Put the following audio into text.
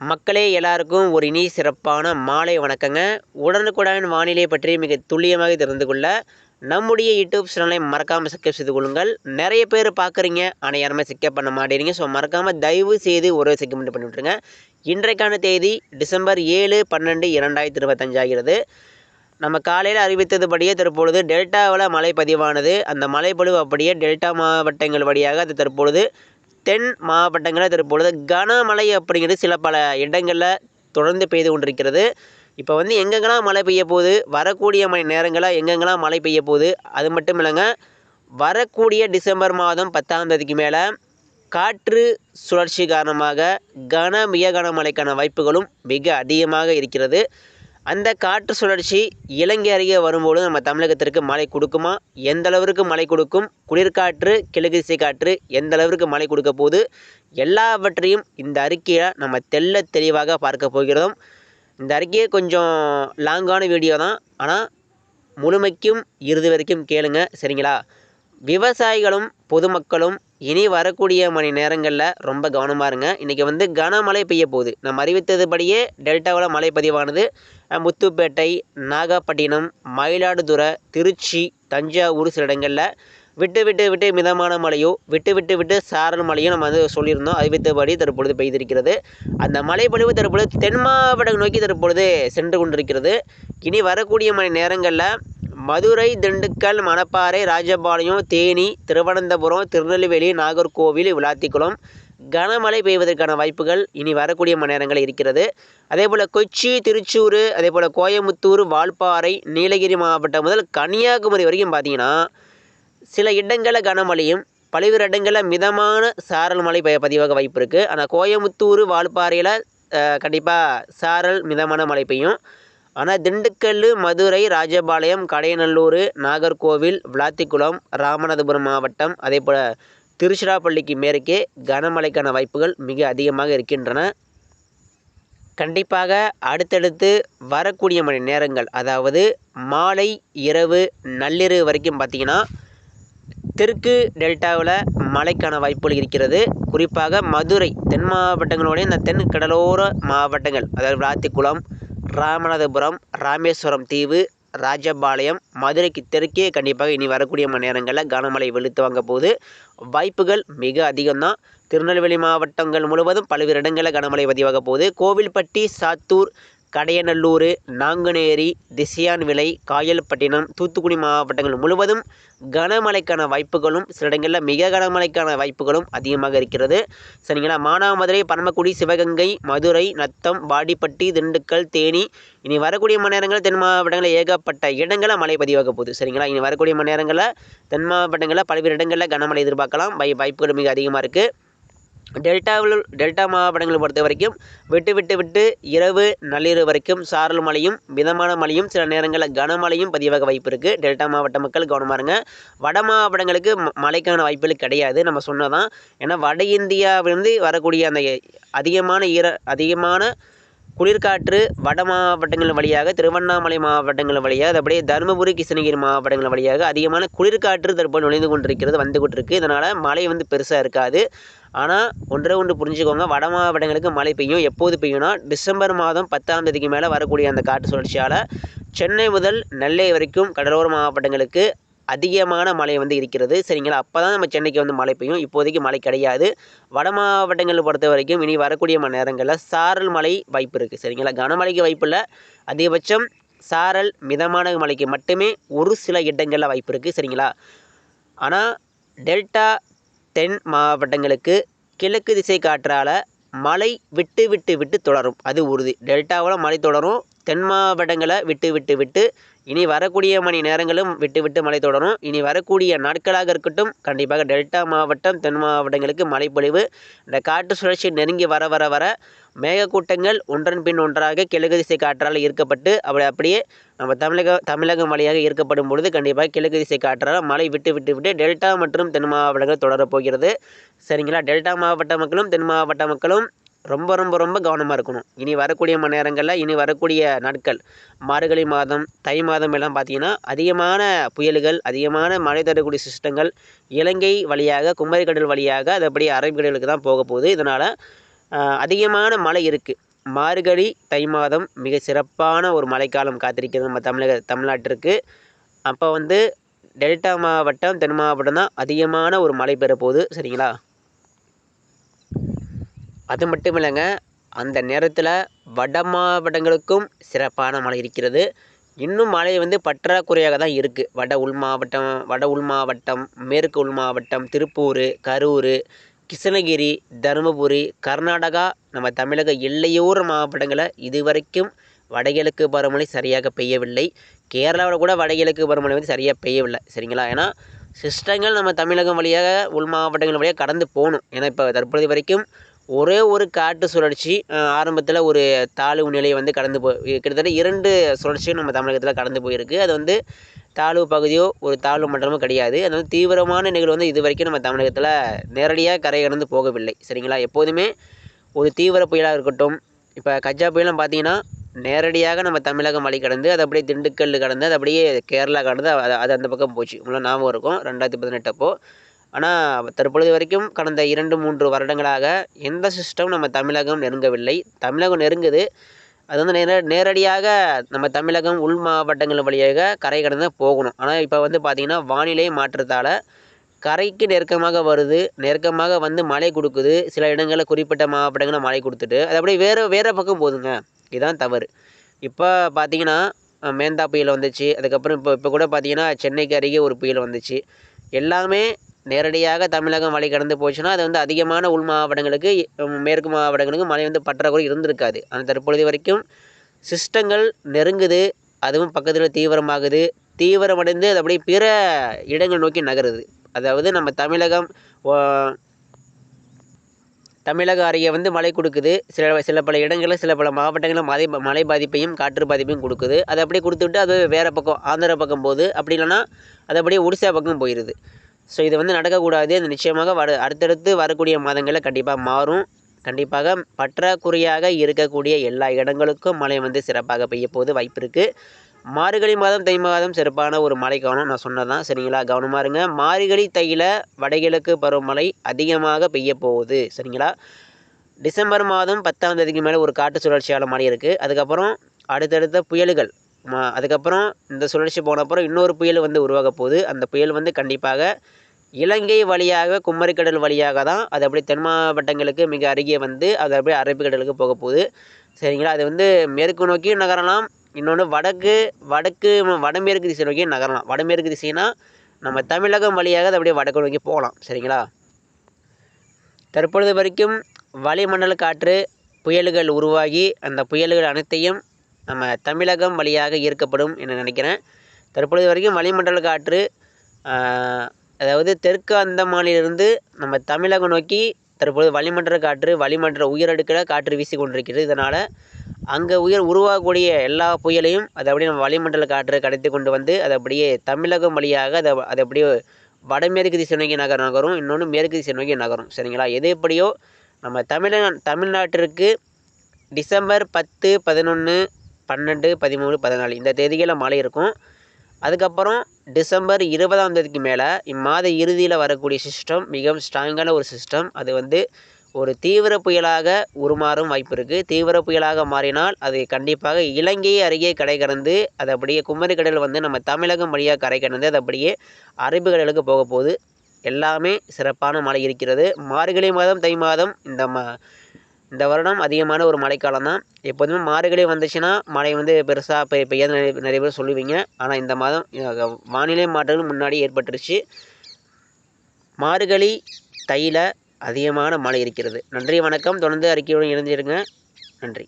மக்களே எல்லாருக்கும் ஒரு இனி சிறப்பான மாலை வணக்கங்க. உடனுக்குடன் வானிலை பற்றி மிக துல்லியமாக தெரிந்து கொள்ள நம்முடைய யூடியூப் சேனலை மறக்காமல் சப்ஸ்கிரைப் செய்து கொள்ளுங்கள். நிறைய பேர் பார்க்குறீங்க. ஆனால் யாருமே சிக்கப் பண்ண மாட்டேறீங்க ஸோ மறக்காமல் தயவு செய்து ஒரு செக்மெண்ட் பண்ணி விட்ருங்க இன்றைக்கான தேதி டிசம்பர் ஏழு பன்னெண்டு இரண்டாயிரத்தி இருபத்தஞ்சாகிறது நம்ம காலையில் அறிவித்ததுபடியே தற்பொழுது டெல்டாவில் மழை பதிவானது. அந்த மழைப்பொழிவு அப்படியே டெல்டா மாவட்டங்கள் வழியாக அது தற்பொழுது தென் மாவட்டங்களில் தற்பொழுது கனமழை அப்படிங்கிறது சில பல இடங்களில் தொடர்ந்து பெய்து கொண்டிருக்கிறது. இப்போ வந்து எங்கெங்கெல்லாம் மழை பெய்ய போகுது? வரக்கூடிய மணி நேரங்களில் எங்கெங்கெல்லாம் மழை பெய்ய போகுது? அது மட்டும் இல்லைங்க வரக்கூடிய டிசம்பர் மாதம் பத்தாம் தேதிக்கு மேலே காற்று சுழற்சி காரணமாக கன மிக கனமழைக்கான வாய்ப்புகளும் மிக அதிகமாக இருக்கிறது. அந்த காற்று சுழற்சி இலங்கை அருகே வரும்போது நம்ம தமிழகத்திற்கு மழை கொடுக்குமா? எந்த அளவிற்கு மழை கொடுக்கும்? குளிர்காற்று கிழக்கு திசை காற்று எந்த அளவிற்கு மழை கொடுக்க போகுது? எல்லாவற்றையும் இந்த அறிக்கையை நம்ம தெல்ல தெளிவாக பார்க்க போகிறோம். இந்த அறிக்கையை கொஞ்சம் லாங்கான வீடியோ தான். ஆனால் முழுமைக்கும் இறுதி வரைக்கும் கேளுங்க. சரிங்களா? விவசாயிகளும் பொதுமக்களும் இனி வரக்கூடிய மணி நேரங்களில் ரொம்ப கவனமாக இருங்க. இன்றைக்கி வந்து கனமழை பெய்ய போகுது. நம்ம அறிவித்ததுபடியே டெல்டாவில் மழை பதிவானது. முத்துப்பேட்டை நாகப்பட்டினம் மயிலாடுதுறை திருச்சி தஞ்சாவூர் சில இடங்களில் விட்டு விட்டு விட்டு மிதமான மழையோ விட்டு விட்டு விட்டு சாரல் மழையும் நம்ம வந்து சொல்லியிருந்தோம். அறிவித்தபடி தற்பொழுது பெய்திருக்கிறது. அந்த மழைப்பொழிவு தற்பொழுது தென் மாவட்டம் நோக்கி தற்பொழுது சென்று கொண்டிருக்கிறது. இனி வரக்கூடிய மணி நேரங்களில் மதுரை திண்டுக்கல் மணப்பாறை ராஜபாளையம் தேனி திருவனந்தபுரம் திருநெல்வேலி நாகர்கோவில் விளாத்திக்குளம். கனமழை பெய்வதற்கான வாய்ப்புகள் இனி வரக்கூடிய மணி நேரங்களில் இருக்கிறது. அதே போல் கொச்சி திருச்சூர் அதே போல் கோயமுத்தூர் வால்பாறை நீலகிரி மாவட்டம் முதல் கன்னியாகுமரி வரைக்கும் பார்த்தீங்கன்னா சில இடங்களில் கனமழையும் பல்வேறு இடங்களில் மிதமான சாரல் மழை பெய்ய பதிவாக வாய்ப்பு இருக்குது ஆனால் கோயமுத்தூர் வால்பாறையில் கண்டிப்பாக சாரல் மிதமான மழை பெய்யும். ஆனால் திண்டுக்கல் மதுரை ராஜபாளையம் கடையநல்லூர் நாகர்கோவில் விளாத்திக்குளம் ராமநாதபுரம் மாவட்டம் அதே போல் திருச்சிராப்பள்ளிக்கு மேற்கே கனமழைக்கான வாய்ப்புகள் மிக அதிகமாக இருக்கின்றன. கண்டிப்பாக அடுத்தடுத்து வரக்கூடிய மணி நேரங்கள் அதாவது மாலை இரவு நள்ளிரவு வரைக்கும் பார்த்திங்கன்னா தெற்கு டெல்டாவில் மழைக்கான வாய்ப்புகள் இருக்கிறது. குறிப்பாக மதுரை தென் மாவட்டங்களோடைய இந்த தென் கடலோர மாவட்டங்கள் அதாவது விளாத்திக்குளம் ராமநாதபுரம் ராமேஸ்வரம் தீவு ராஜபாளையம் மதுரைக்கு தெற்கே கண்டிப்பாக இனி வரக்கூடிய மணி நேரங்களில் கனமழை வெளுத்து வாங்க போகுது. வாய்ப்புகள் மிக அதிகம்தான். திருநெல்வேலி மாவட்டங்கள் முழுவதும் பல்வேறு இடங்களில் கனமழை பதிவாக போகுது. கோவில்பட்டி சாத்தூர் கடையநல்லூர் நாங்குநேரி திசையான்விளை காயல்பட்டினம் தூத்துக்குடி மாவட்டங்கள் முழுவதும் கனமழைக்கான வாய்ப்புகளும் சில இடங்களில் மிக கனமழைக்கான வாய்ப்புகளும் அதிகமாக இருக்கிறது. சரிங்களா? மானாமதுரை பரமக்குடி சிவகங்கை மதுரை நத்தம் வாடிப்பட்டி திண்டுக்கல் தேனி இனி வரக்கூடிய மணி நேரங்களில் தென் மாவட்டங்களில் ஏகப்பட்ட இடங்களில் மழை பதிவாக போகுது. சரிங்களா? இனி வரக்கூடிய மணி நேரங்களில் தென் மாவட்டங்களில் பல்வேறு இடங்களில் கனமழை எதிர்பார்க்கலாம். வாய் வாய்ப்புகள் மிக அதிகமாக இருக்குது டெல்டாவில் டெல்டா மாவட்டங்களை பொறுத்த வரைக்கும் விட்டு விட்டு விட்டு இரவு நள்ளிரவு வரைக்கும் சாரல் மழையும் மிதமான மழையும் சில நேரங்களில் கனமழையும் பதிவாக வாய்ப்பு இருக்குது டெல்டா மாவட்ட மக்கள் கவனமாக இருங்க. வட மாவட்டங்களுக்கு ம- மழைக்கான வாய்ப்புகள் கிடையாது. நம்ம சொன்னதான் ஏன்னா வட இந்தியாவிலிருந்து வரக்கூடிய அந்த அதிகமான ஈர அதிகமான குளிர்காற்று வட மாவட்டங்கள் வழியாக திருவண்ணாமலை மாவட்டங்கள் வழியாக அது அப்படியே தருமபுரி கிருஷ்ணகிரி மாவட்டங்கள் வழியாக அதிகமான குளிர்காற்று தற்போது நுழைந்து கொண்டிருக்கிறது வந்து கொண்டிருக்கு. இதனால் மழை வந்து பெருசாக இருக்காது. ஆனால் ஒன்றே ஒன்று புரிஞ்சுக்கோங்க வட மாவட்டங்களுக்கு மழை பெய்யும். எப்போது பெய்யும்னா டிசம்பர் மாதம் பத்தாம் தேதிக்கு மேலே வரக்கூடிய அந்த காற்று சுழற்சியால் சென்னை முதல் நெல்லை வரைக்கும் கடலோர மாவட்டங்களுக்கு அதிகமான மழை வந்து இருக்கிறது. சரிங்களா? அப்போ தான் நம்ம சென்னைக்கு வந்து மழை பெய்யும். இப்போதைக்கு மழை கிடையாது. வட மாவட்டங்களை பொறுத்த வரைக்கும் இனி வரக்கூடிய மணி நேரங்களில் சாரல் மழை வாய்ப்பு இருக்குது சரிங்களா? கனமழைக்கு வாய்ப்பு இல்லை. அதிகபட்சம் சாரல் மிதமான மழைக்கு மட்டுமே ஒரு சில இடங்களில் வாய்ப்பு இருக்குது சரிங்களா? ஆனால் டெல்டா தென் மாவட்டங்களுக்கு கிழக்கு திசை காற்றால் மழை விட்டு விட்டு விட்டு தொடரும். அது உறுதி. டெல்டாவில் மழை தொடரும். தென் மாவட்டங்களை விட்டு விட்டு விட்டு இனி வரக்கூடிய மணி நேரங்களும் விட்டு விட்டு மழை தொடரும். இனி வரக்கூடிய நாட்களாக இருக்கட்டும் கண்டிப்பாக டெல்டா மாவட்டம் தென் மாவட்டங்களுக்கு மழைப்பொழிவு இந்த காற்று சுழற்சி நெருங்கி வர வர வர மேகக்கூட்டங்கள் ஒன்றன் பின் ஒன்றாக கிழக்கு திசை காற்றால் ஈர்க்கப்பட்டு அப்படி அப்படியே நம்ம தமிழக தமிழகம் வழியாக ஈர்க்கப்படும் பொழுது கண்டிப்பாக கிழக்கு திசை காற்றால் மழை விட்டு விட்டு விட்டு டெல்டா மற்றும் தென் மாவட்டங்கள் தொடரப் போகிறது. சரிங்களா? டெல்டா மாவட்ட மக்களும் தென் மாவட்ட மக்களும் ரொம்ப ரொம்ப ரொம்ப கவனமாக இருக்கணும். இனி வரக்கூடிய மணி நேரங்களில் இனி வரக்கூடிய நாட்கள் மார்கழி மாதம் தை மாதம் எல்லாம் பார்த்தீங்கன்னா அதிகமான புயல்கள் அதிகமான மழை தரக்கூடிய சிஸ்டங்கள் இலங்கை வழியாக குமரிக்கடல் வழியாக அது அப்படியே அரபிக்கடலுக்கு தான் போக போகுது. இதனால் அதிகமான மழை இருக்குது மார்கழி தை மாதம் மிக சிறப்பான ஒரு மழைக்காலம் காத்திருக்கிறது நம்ம தமிழக தமிழ்நாட்டிற்கு. அப்போ வந்து டெல்டா மாவட்டம் தென் மாவட்டம் தான் அதிகமான ஒரு மழை பெற போகுது சரிங்களா? அது மட்டும் இல்லைங்க அந்த நேரத்தில் வட மாவட்டங்களுக்கும் சிறப்பான மழை இருக்கிறது. இன்னும் மழை வந்து பற்றாக்குறையாக தான் இருக்குது வட உள் மாவட்டம் வட உள் மாவட்டம் மேற்கு உள் மாவட்டம் திருப்பூர் கரூர் கிருஷ்ணகிரி தருமபுரி கர்நாடகா நம்ம தமிழக எல்லையோர மாவட்டங்களில் இதுவரைக்கும் வடகிழக்கு பருவமழை சரியாக பெய்யவில்லை. கேரளாவில் கூட வடகிழக்கு பருவமழை வந்து சரியாக பெய்யவில்லை. சரிங்களா? ஏன்னா சிஸ்டங்கள் நம்ம தமிழகம் வழியாக உள் மாவட்டங்கள் வழியாக கடந்து போகணும். ஏன்னா இப்போ தற்பொழுது வரைக்கும் ஒரே ஒரு காட்டு சுழற்சி ஆரம்பத்தில் ஒரு தாழ்வு நிலையை வந்து கடந்து போய் கிட்டத்தட்ட இரண்டு சுழற்சியும் நம்ம தமிழகத்தில் கடந்து போயிருக்கு. அது வந்து தாழ்வு பகுதியோ ஒரு தாழ்வு மண்டலமோ கிடையாது. அது வந்து தீவிரமான நிகழ்வு வந்து இது வரைக்கும் நம்ம தமிழகத்தில் நேரடியாக கரை கடந்து போகவில்லை. சரிங்களா? எப்போதுமே ஒரு தீவிர புயலாக இருக்கட்டும் இப்போ கஜா புயலாம் பார்த்தீங்கன்னா நேரடியாக நம்ம தமிழகம் வழி கடந்து அது அப்படியே திண்டுக்கல் கடந்து அது அப்படியே கேரளா கடந்து அது அது அந்த பக்கம் போச்சு. இவ்வளோ ஞாபகம் இருக்கும். ரெண்டாயிரத்தி பதினெட்டப்போ ஆனால் தற்பொழுது வரைக்கும் கடந்த இரண்டு மூன்று வருடங்களாக எந்த சிஸ்டம் நம்ம தமிழகம் நெருங்கவில்லை. தமிழகம் நெருங்குது. அது வந்து நேர நேரடியாக நம்ம தமிழகம் உள் மாவட்டங்கள் வழியாக கரை கடந்து போகணும். ஆனால் இப்போ வந்து பார்த்திங்கன்னா வானிலை மாற்றத்தால் கரைக்கு நெருக்கமாக வருது. நெருக்கமாக வந்து மழை கொடுக்குது. சில இடங்களில் குறிப்பிட்ட மாவட்டங்களில் மழை கொடுத்துட்டு அது அப்படியே வேறு வேறு பக்கம் போதுங்க இதுதான் தவறு. இப்போ பார்த்தீங்கன்னா மேந்தா புயல் வந்துச்சு. அதுக்கப்புறம் இப்போ இப்போ கூட பார்த்தீங்கன்னா சென்னைக்கு அருகே ஒரு புயல் வந்துச்சு. எல்லாமே நேரடியாக தமிழகம் மழை கடந்து போச்சுன்னா அது வந்து அதிகமான உள் மாவட்டங்களுக்கு மேற்கு மாவட்டங்களுக்கு மழை வந்து பற்றாக்குறை இருந்திருக்காது. ஆனால் தற்பொழுது வரைக்கும் சிஸ்டங்கள் நெருங்குது அதுவும் பக்கத்தில் தீவிரமாகுது. தீவிரமடைந்து அது அப்படியே பிற இடங்கள் நோக்கி நகருது. அதாவது நம்ம தமிழகம் தமிழக அருகே வந்து மழை கொடுக்குது. சில சில பல இடங்களில் சில பல மாவட்டங்களில் மழை மழை பாதிப்பையும் காற்று பாதிப்பையும் கொடுக்குது. அதை அப்படியே கொடுத்துட்டு அது வேறு பக்கம் ஆந்திர பக்கம் போகுது. அப்படி இல்லைன்னா அது அப்படியே ஒடிசா பக்கம் போயிடுது ஸோ இது வந்து நடக்கக்கூடாது. அது நிச்சயமாக வர அடுத்தடுத்து வரக்கூடிய மாதங்களில் கண்டிப்பாக மாறும். கண்டிப்பாக பற்றாக்குறையாக இருக்கக்கூடிய எல்லா இடங்களுக்கும் மழை வந்து சிறப்பாக பெய்ய போது வாய்ப்பு இருக்குது மார்கழி மாதம் தை மாதம் சிறப்பான ஒரு மழை கவனம் நான் சொன்னதான் சரிங்களா? கவனமாக இருங்க. மார்கழி தையில் வடகிழக்கு பருவமழை அதிகமாக பெய்ய போகுது. சரிங்களா? டிசம்பர் மாதம் பத்தாம் தேதிக்கு மேலே ஒரு காட்டு சுழற்சியால் மழை இருக்குது அதுக்கப்புறம் அடுத்தடுத்த புயல்கள் அதுக்கப்புறம் இந்த சுழற்சி போன அப்புறம் இன்னொரு புயல் வந்து உருவாக போகுது. அந்த புயல் வந்து கண்டிப்பாக இலங்கை வழியாக குமரிக்கடல் வழியாக தான் அது அப்படியே தென் மாவட்டங்களுக்கு மிக அருகே வந்து அது அப்படியே அரபிக்கடலுக்கு போக போகுது. சரிங்களா? அது வந்து மேற்கு நோக்கியும் நகரலாம். இன்னொன்று வடக்கு வடக்கு வடமேற்கு திசை நோக்கியும் நகரலாம். வடமேற்கு திசைனா நம்ம தமிழகம் வழியாக அது அப்படியே வடக்கு நோக்கி போகலாம். சரிங்களா? தற்பொழுது வரைக்கும் வளிமண்டல காற்று புயல்கள் உருவாகி அந்த புயல்கள் அனைத்தையும் நம்ம தமிழகம் வழியாக ஈர்க்கப்படும் என நினைக்கிறேன். தற்பொழுது வரைக்கும் வளிமண்டல காற்று அதாவது தெற்கு அந்தமானிலிருந்து நம்ம தமிழகம் நோக்கி தற்பொழுது வளிமண்டல காற்று வளிமண்டல உயரடுக்கில் காற்று வீசி கொண்டிருக்கிறது இதனால் அங்கே உயர் உருவாகக்கூடிய எல்லா புயலையும் அதை அப்படியே நம்ம வளிமண்டல காற்று கடத்தி கொண்டு வந்து அதை அப்படியே தமிழகம் வழியாக அதை அதை அப்படியே வடமேற்கு திசை நோக்கி நகர் நகரும். இன்னொன்று மேற்கு திசை நோக்கி நகரும். சரிங்களா? எது எப்படியோ நம்ம தமிழக தமிழ்நாட்டிற்கு டிசம்பர் பத்து பதினொன்று பன்னெண்டு பதிமூணு பதினாலு. இந்த தேதிகளில் மழை இருக்கும். அதுக்கப்புறம் டிசம்பர் இருபதாம் தேதிக்கு மேலே இம்மாத இறுதியில் வரக்கூடிய சிஸ்டம் மிகவும் ஸ்ட்ராங்கான ஒரு சிஸ்டம் அது வந்து ஒரு தீவிர புயலாக உருமாறும் வாய்ப்பு இருக்குது தீவிர புயலாக மாறினால் அது கண்டிப்பாக இலங்கை அருகே கடை கடந்து அது அப்படியே குமரி கடல் வந்து நம்ம தமிழகம் வழியாக கரை கடந்து அது அப்படியே அரபு கடலுக்கு போக போகுது எல்லாமே சிறப்பான மழை இருக்கிறது. மார்கழி மாதம் தை மாதம் இந்த ம இந்த வருடம் அதிகமான ஒரு மழைக்காலம் தான் எப்போதுமே மார்கழி வந்துச்சுன்னா மழை வந்து பெருசாக பெய் பெய்யாத நிறைய நிறைய பேர் சொல்லுவீங்க. ஆனால் இந்த மாதம் வானிலை மாற்றங்கள் முன்னாடி ஏற்பட்டுருச்சு. மார்கழி தையில் அதிகமான மழை இருக்கிறது. நன்றி வணக்கம். தொடர்ந்து அறிக்கையுடன் இணைஞ்சிருங்க நன்றி.